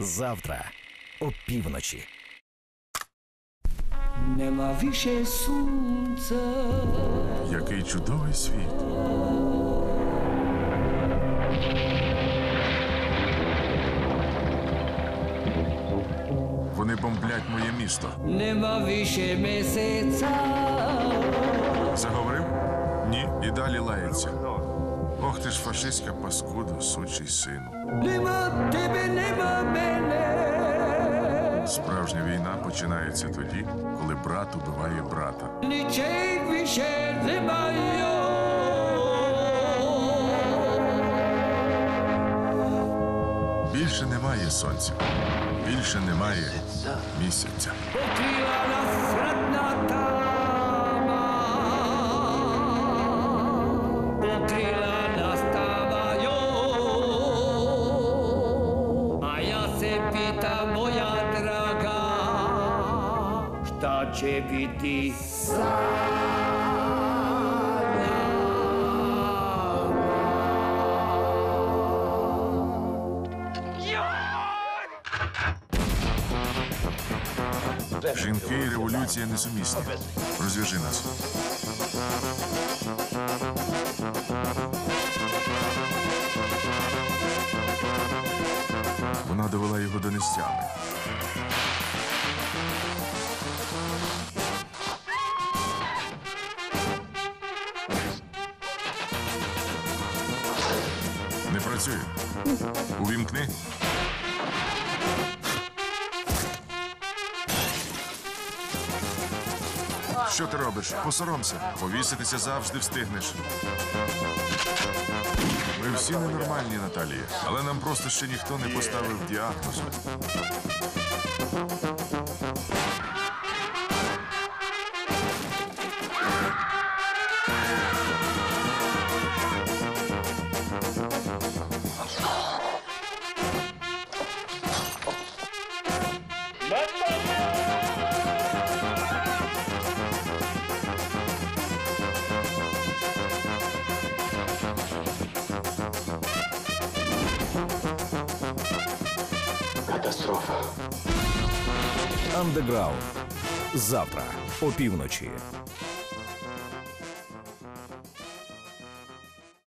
Завтра опівночі. Нема віше сонця. Який чудовий світ. Вони бомблять моє місто. Нема віше місяця. Заговорив? Ні. І далі лається. Ох ти ж фашистська паскуда, сучий сину. Нема тебе, нема мене. Справжня війна починається тоді, коли брат убиває брата. Більше немає сонця, більше немає місяця. Покрила нас šta će Жінки і революція несумісні. Розв'яжи нас. Вона довела його до нестями. Не працює. Увімкни. Що ти робиш? Посоромся. Повіситися завжди встигнеш. Ми всі ненормальні, Наталія, але нам просто ще ніхто не поставив діагнозу. Андеграунд. Завтра опівночі.